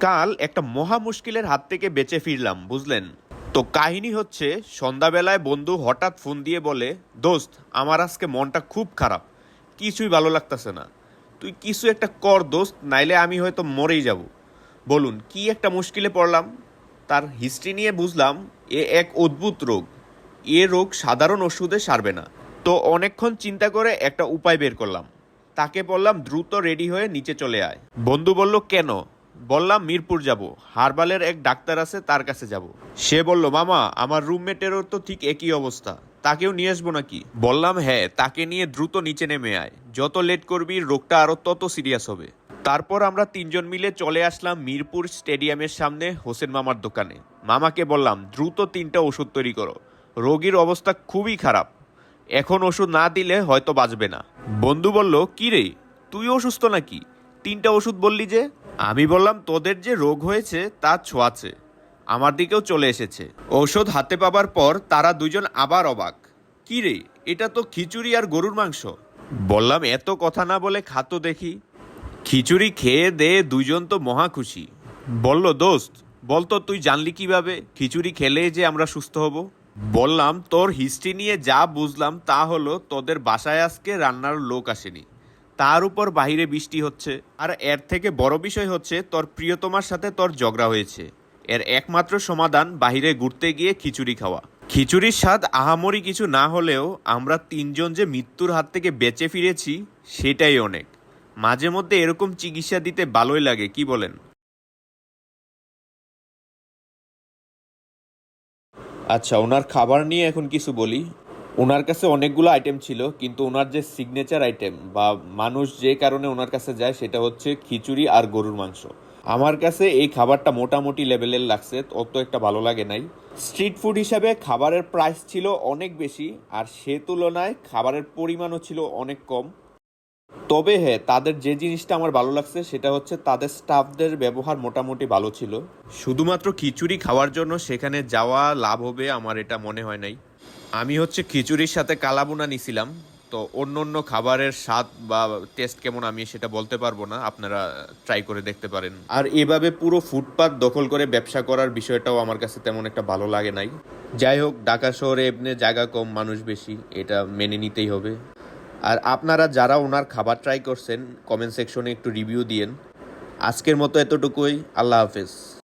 কাল একটা মহা মুশকিলের হাত থেকে বেঁচে ফিরলাম, বুঝলেন? তো কাহিনী হচ্ছে, সন্ধ্যাবেলায় বন্ধু হঠাৎ ফোন দিয়ে বলে, দোস্ত, আমার আজকে মনটা খুব খারাপ, কিছুই ভালো লাগতেছে না। তুই কিছু একটা কর দোস্ত, নাইলে আমি হয়তো মরেই যাব। বলুন, কি একটা মুশকিলে পড়লাম? তার হিস্ট্রি নিয়ে বুঝলাম, এ এক অদ্ভুত রোগ। এ রোগ সাধারণ ওষুধে সারবে না। তো অনেকক্ষণ চিন্তা করে একটা উপায় বের করলাম। তাকে বললাম, দ্রুত রেডি হয়ে নিচে চলে আয়। বন্ধু বলল, কেন? বললাম, মিরপুর যাব। হারবালের এক ডাক্তার আছে, তার কাছে যাব। সে বলল, মামা, আমার রুমমেটেরও তো ঠিক একই অবস্থা। তাকেও নিয়ে আসব নাকি? বললাম হ্যাঁ তাকে নিয়ে দ্রুত নিচে নেমে আয়। যত লেট করবি, রোগটা আরও তত সিরিয়াস হবে। তারপর আমরা তিনজন মিলে চলে আসলাম মিরপুর স্টেডিয়ামের সামনে হোসেন মামার দোকানে। মামাকে বললাম, দ্রুত তিনটা ওষুধ তৈরি করো। রোগীর অবস্থা খুবই খারাপ। এখন ওষুধ না দিলে হয়তো বাঁচবে না। বন্ধু বলল, কি রে? তুই অসুস্থ নাকি? তিনটা ওষুধ বললি যে? আমি বললাম, তোদের যে রোগ হয়েছে, তা ছোঁয়াছে আমার দিকেও চলে এসেছে। ঔষধ হাতে পাবার পর তারা দুজন আবার অবাক। কি রে, এটা তো খিচুড়ি আর গরুর মাংস। বললাম, এত কথা না বলে খাতো দেখি। খিচুড়ি খেয়ে দে দুজন তো মহা খুশি। বলল, দোস্ত বলতো তুই জানলি কীভাবে খিচুড়ি খেলে যে আমরা সুস্থ হব? বললাম, তোর হিস্ট্রি নিয়ে যা বুঝলাম তা হলো, তোদের বাসায় আজকে রান্নার লোক আসেনি। তার উপর বাইরে বৃষ্টি হচ্ছে। আর এর থেকে বড় বিষয় হচ্ছে, তোর প্রিয়তমার সাথে তোর ঝগড়া হয়েছে। এর একমাত্র সমাধান বাইরে ঘুরতে গিয়ে খিচুড়ি খাওয়া। খিচুড়ির স্বাদ আহামরি কিছু না হলেও আমরা তিনজন যে মৃত্যুর হাত থেকে বেঁচে ফিরেছি, সেটাই অনেক। মাঝে মধ্যে এরকম চিকিৎসা দিতে ভালোই লাগে, কি বলেন? আচ্ছা ওনার খাবার নিয়ে এখন কিছু বলি। ওনার কাছে অনেকগুলো আইটেম ছিল, কিন্তু ওনার যে সিগনেচার আইটেম বা মানুষ যে কারণে ওনার কাছে যায় সেটা হচ্ছে খিচুড়ি আর গরুর মাংস। আমার কাছে এই খাবারটা মোটামুটি লেভেলের লাগছে, অত একটা ভালো লাগে নাই। স্ট্রিট ফুড হিসাবে খাবারের প্রাইস ছিল অনেক বেশি, আর সে তুলনায় খাবারের পরিমাণও ছিল অনেক কম। তবে হ্যাঁ তাদের যে জিনিসটা আমার ভালো লাগছে সেটা হচ্ছে তাদের স্টাফদের ব্যবহার মোটামুটি ভালো ছিল। শুধুমাত্র খিচুড়ি খাওয়ার জন্য সেখানে যাওয়া লাভ হবে আমার এটা মনে হয় নাই। আমি হচ্ছে খিচুড়ির সাথে কালাবুনা নিছিলাম, তো অন্য অন্য খাবারের স্বাদ বা টেস্ট কেমন আমি সেটা বলতে পারব না, আপনারা ট্রাই করে দেখতে পারেন। আর এভাবে পুরো ফুটপাত দখল করে ব্যবসা করার বিষয়টাও আমার কাছে তেমন একটা ভালো লাগে নাই। যাই হোক, ঢাকা শহরে এমনি জায়গা কম, মানুষ বেশি, এটা মেনে নিতেই হবে। আর আপনারা যারা ওনার খাবার ট্রাই করছেন কমেন্ট সেকশনে একটু রিভিউ দিয়েন। আজকের মতো এতটুকুই, আল্লাহ হাফেজ।